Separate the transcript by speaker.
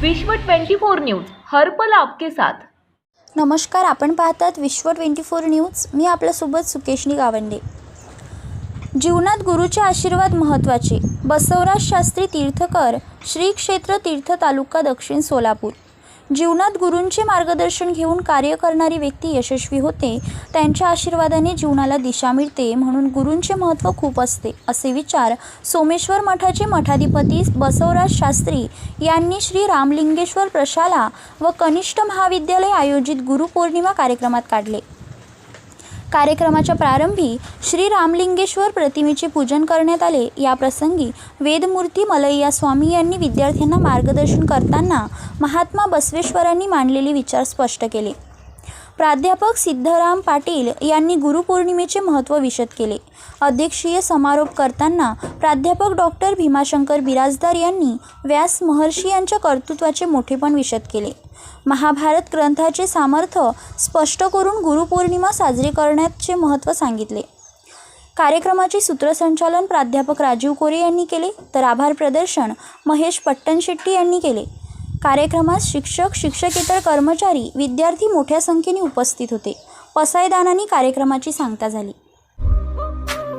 Speaker 1: विश्व 24 न्यूज हर्पल आपके साथ.
Speaker 2: नमस्कार आपण पाहतात विश्व ट्वेंटी फोर न्यूज. मी आपल्यासोबत सुकेशनी गावंडे. जीवनात गुरुचे आशीर्वाद महत्त्वाचे. बसवराज शास्त्री तीर्थकर श्री क्षेत्र तीर्थ तालुका दक्षिण सोलापूर. जीवनात गुरूंचे मार्गदर्शन घेऊन कार्य करणारी व्यक्ती यशस्वी होते. त्यांच्या आशीर्वादाने जीवनाला दिशा मिळते म्हणून गुरूंचे महत्त्व खूप असते असे विचार सोमेश्वर मठाचे मठाधिपती बसवराज शास्त्री यांनी श्री रामलिंगेश्वर प्रशाला व कनिष्ठ महाविद्यालय आयोजित गुरुपौर्णिमा कार्यक्रमात काढले. कार्यक्रमाच्या प्रारंभी श्री रामलिंगेश्वर प्रतिमेचे पूजन करण्यात आले. या प्रसंगी वेदमूर्ती मलैया स्वामी यांनी विद्यार्थ्यांना मार्गदर्शन करताना महात्मा बसवेश्वरांनी मांडलेले विचार स्पष्ट केले. प्राध्यापक सिद्धराम पाटील यांनी गुरुपौर्णिमेचे महत्त्व विशद केले. अध्यक्षीय समारोप करताना प्राध्यापक डॉक्टर भीमाशंकर बिराजदार यांनी व्यास महर्षी यांच्या कर्तृत्वाचे मोठेपण विशद केले. महाभारत ग्रंथाचे सामर्थ्य स्पष्ट करून गुरुपौर्णिमा साजरी करण्याचे महत्त्व सांगितले. कार्यक्रमाचे सूत्रसंचालन प्राध्यापक राजीव कोरे यांनी केले तर आभार प्रदर्शन महेश पट्टणशेट्टी यांनी केले. कार्यक्रमात शिक्षक शिक्षकेतर कर्मचारी विद्यार्थी मोठ्या संख्येने उपस्थित होते. पसायदानाने कार्यक्रमाची सांगता झाली.